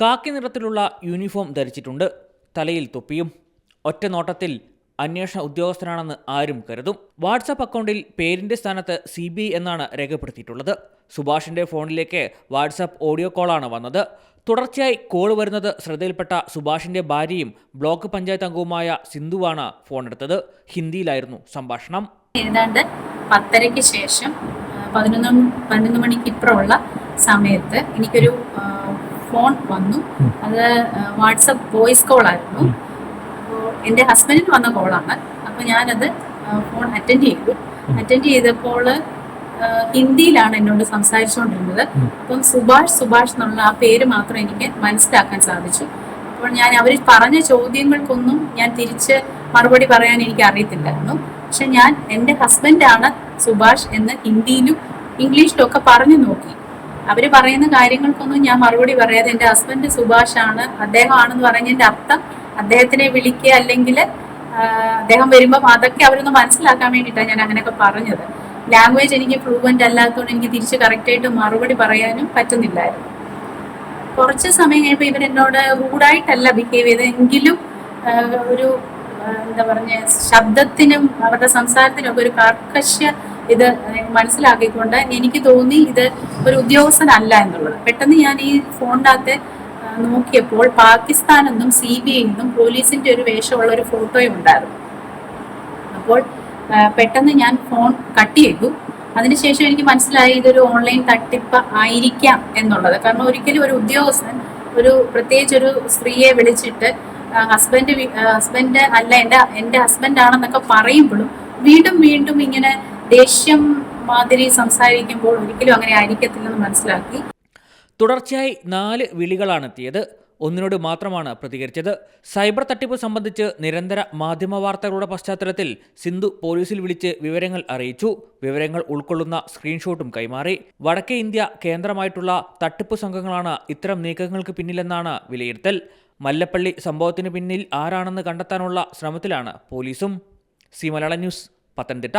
കാക്കി നിറത്തിലുള്ള യൂണിഫോം ധരിച്ചിട്ടുണ്ട്. തലയിൽ തൊപ്പിയും. ഒറ്റ നോട്ടത്തിൽ അന്വേഷണ ഉദ്യോഗസ്ഥനാണെന്ന് ആരും കരുതും. വാട്സാപ്പ് അക്കൗണ്ടിൽ പേരിന്റെ സ്ഥാനത്ത് സി ബി എന്നാണ് രേഖപ്പെടുത്തിയിട്ടുള്ളത്. സുഭാഷിന്റെ ഫോണിലേക്ക് വാട്സാപ്പ് ഓഡിയോ കോളാണ് വന്നത്. തുടർച്ചയായി കോൾ വരുന്നത് ശ്രദ്ധയിൽപ്പെട്ട സുഭാഷിന്റെ ഭാര്യയും ബ്ലോക്ക് പഞ്ചായത്ത് അംഗവുമായ സിന്ധുവാണ് ഫോണെടുത്തത്. ഹിന്ദിയിലായിരുന്നു സംഭാഷണം. ഏതാണ്ട് പത്തരയ്ക്ക് ശേഷം പതിനൊന്ന് പതിനൊന്ന് മണിക്ക് ഇപ്പുറമുള്ള സമയത്ത് എനിക്കൊരു ഫോൺ വന്നു. അത് വാട്സപ്പ് വോയിസ് കോൾ ആയിരുന്നു അപ്പോൾ എന്റെ ഹസ്ബൻഡിന് വന്ന കോളാണ്. അപ്പോൾ ഞാനത് ഫോൺ അറ്റൻഡ് ചെയ്തു. അറ്റൻഡ് ചെയ്തപ്പോൾ ഹിന്ദിയിലാണ് എന്നോട് സംസാരിച്ചുകൊണ്ടിരുന്നത്. അപ്പം സുഭാഷ് സുഭാഷ് എന്നുള്ള ആ പേര് മാത്രം എനിക്ക് മനസ്സിലാക്കാൻ സാധിച്ചു. അപ്പോൾ ഞാൻ അവർ പറഞ്ഞ ചോദ്യങ്ങൾക്കൊന്നും ഞാൻ തിരിച്ച് മറുപടി പറയാൻ എനിക്ക് അറിയത്തില്ലായിരുന്നു. പക്ഷെ ഞാൻ എന്റെ ഹസ്ബൻഡാണ് സുഭാഷ് എന്ന് ഹിന്ദിയിലും ഇംഗ്ലീഷിലും ഒക്കെ പറഞ്ഞു നോക്കി. അവർ പറയുന്ന കാര്യങ്ങൾക്കൊന്നും ഞാൻ മറുപടി പറയാതെ എന്റെ ഹസ്ബൻഡ് സുഭാഷ് ആണ്. അദ്ദേഹമാണെന്ന് പറഞ്ഞതിന്റെ അർത്ഥം അദ്ദേഹത്തിനെ വിളിക്കുക അല്ലെങ്കിൽ അദ്ദേഹം വരുമ്പം അതൊക്കെ അവരൊന്ന് മനസ്സിലാക്കാൻ വേണ്ടിയിട്ടാണ് ഞാൻ അങ്ങനെയൊക്കെ പറഞ്ഞത്. ലാംഗ്വേജ് എനിക്ക് ഫ്ലൂവന്റ് അല്ലാത്തതുകൊണ്ട് എനിക്ക് തിരിച്ച് കറക്റ്റായിട്ട് മറുപടി പറയാനും പറ്റുന്നില്ലായിരുന്നു. കുറച്ച് സമയം കഴിയുമ്പോൾ ഇവരെന്നോട് റൂഡായിട്ടല്ല ബിഹേവ് ആഹ്, ഒരു എന്താ പറഞ്ഞ ശബ്ദത്തിനും അവരുടെ സംസാരത്തിനും ഒക്കെ ഒരു കർക്കശ ഇത് മനസ്സിലാക്കിക്കൊണ്ട് എനിക്ക് തോന്നി ഇത് ഒരു ഉദ്യോഗസ്ഥനല്ല എന്നുള്ളത്. പെട്ടെന്ന് ഞാൻ ഈ ഫോണിനകത്ത് നോക്കിയപ്പോൾ പാകിസ്ഥാൻ എന്നും സി ബി ഐ എന്നും പോലീസിന്റെ ഒരു വേഷമുള്ള ഒരു ഫോട്ടോയും ഉണ്ടായിരുന്നു. അപ്പോൾ പെട്ടെന്ന് ഞാൻ ഫോൺ കട്ട് ചെയ്തു. അതിനുശേഷം എനിക്ക് മനസ്സിലായി ഇതൊരു ഓൺലൈൻ തട്ടിപ്പ് ആയിരിക്കാം എന്നുള്ളത്. കാരണം ഒരിക്കലും ഒരു ഉദ്യോഗസ്ഥൻ ഒരു പ്രത്യേകിച്ച് ഒരു സ്ത്രീയെ വിളിച്ചിട്ട് ഹസ്ബൻഡ് ഹസ്ബൻഡ് അല്ല എന്റെ എന്റെ ഹസ്ബൻഡ് ആണെന്നൊക്കെ പറയുമ്പോഴും വീണ്ടും വീണ്ടും ഇങ്ങനെ ദേഷ്യം മാതിരി സംസാരിക്കുമ്പോൾ ഒരിക്കലും അങ്ങനെ ആയിരിക്കത്തില്ലെന്ന് മനസ്സിലാക്കി. തുടർച്ചയായി നാല് വിളികളാണ് എത്തിയത് ഒന്നിനോട് മാത്രമാണ് പ്രതികരിച്ചത്. സൈബർ തട്ടിപ്പ് സംബന്ധിച്ച് നിരന്തര മാധ്യമ വാർത്തകളുടെ പശ്ചാത്തലത്തിൽ സിന്ധു പോലീസിൽ വിളിച്ച് വിവരങ്ങൾ അറിയിച്ചു. വിവരങ്ങൾ ഉൾക്കൊള്ളുന്ന സ്ക്രീൻഷോട്ടും കൈമാറി. വടക്കേ ഇന്ത്യ കേന്ദ്രമായിട്ടുള്ള തട്ടിപ്പ് സംഘങ്ങളാണ് ഇത്തരം നീക്കങ്ങൾക്ക് പിന്നിലെന്നാണ് വിലയിരുത്തൽ. മല്ലപ്പള്ളി സംഭവത്തിന് പിന്നിൽ ആരാണെന്ന് കണ്ടെത്താനുള്ള ശ്രമത്തിലാണ് പോലീസും. സി മലയാള ന്യൂസ് പത്തനംതിട്ട.